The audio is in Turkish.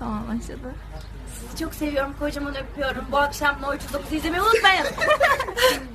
Tamam başladı. Sizi çok seviyorum. Kocaman öpüyorum. Bu akşam No 309'u izlemeyi unutmayın.